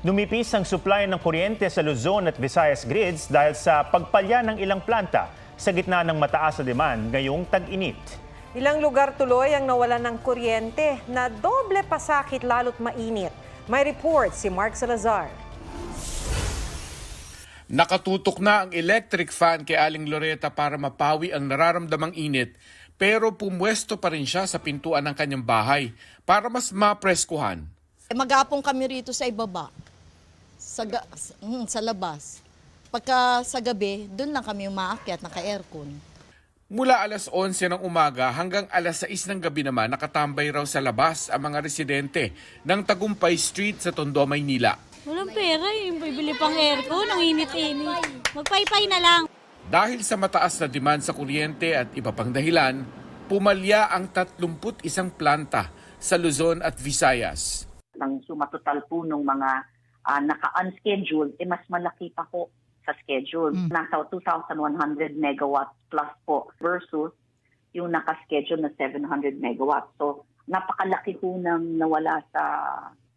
Numipis ang supply ng kuryente sa Luzon at Visayas grids dahil sa pagpalya ng ilang planta sa gitna ng mataas na demand ngayong tag-init. Ilang lugar tuloy ang nawalan ng kuryente na doble pasakit lalo't mainit. May report si Mark Salazar. Nakatutok na ang electric fan kay Aling Loreta para mapawi ang nararamdamang init pero pumwesto pa rin siya sa pintuan ng kanyang bahay para mas mapreskuhan. Eh, Magapong kami rito sa ibaba, sa, ga- s- mm, sa labas. Pagka sa gabi, doon lang kami umaakyat, naka-aircon. Mula alas 11 ng umaga hanggang alas 6 ng gabi naman nakatambay raw sa labas ang mga residente ng Tagumpay Street sa Tondo, Maynila. Walang pera eh. Bibili pang aircon, ang init-init. Magpaypay na lang. Dahil sa mataas na demand sa kuryente at iba pang dahilan, pumalya ang 31 planta sa Luzon at Visayas. ng sumatotal po ng mga ah, naka-unscheduled, eh mas malaki pa po sa schedule. Nasa 2,100 megawatts plus po versus yung naka-schedule na 700 megawatts. So, napakalaki po ng nawala sa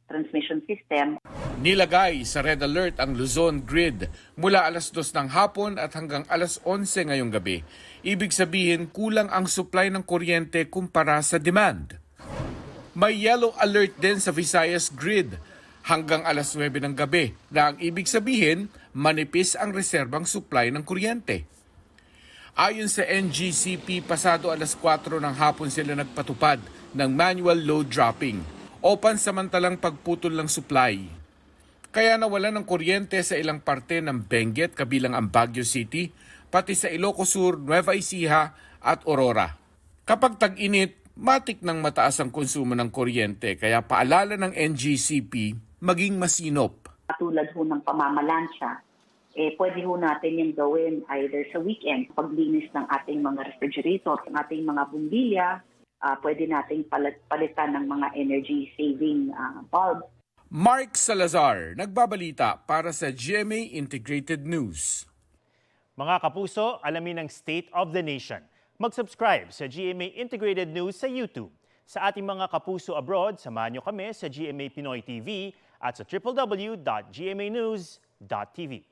transmission system. Nilagay sa red alert ang Luzon grid mula alas 2 ng hapon at hanggang alas 11 ngayong gabi. Ibig sabihin kulang ang supply ng kuryente kumpara sa demand. May yellow alert din sa Visayas grid hanggang alas 9 ng gabi na ang ibig sabihin manipis ang reserbang supply ng kuryente. Ayon sa NGCP, pasado alas 4 ng hapon sila nagpatupad ng manual load dropping o pansamantalang pagputol ng supply. Kaya nawalan ng kuryente sa ilang parte ng Benguet kabilang ang Baguio City, pati sa Ilocos Sur, Nueva Ecija at Aurora. Kapag tag-init, matik ng mataas ang konsumo ng kuryente kaya paalala ng NGCP maging masinop. Katulad ho ng pamamalansya, eh, pwede ho natin yung gawin either sa weekend, paglinis ng ating mga refrigerator, ng ating mga bumbilya, ah, pwede nating palit- palitan ng mga energy saving ah, bulbs. Mark Salazar, nagbabalita para sa GMA Integrated News. Mga kapuso, alamin ang State of the Nation. Mag-subscribe sa GMA Integrated News sa YouTube. Sa ating mga kapuso abroad, samahan nyo kami sa GMA Pinoy TV at www.gmanews.tv.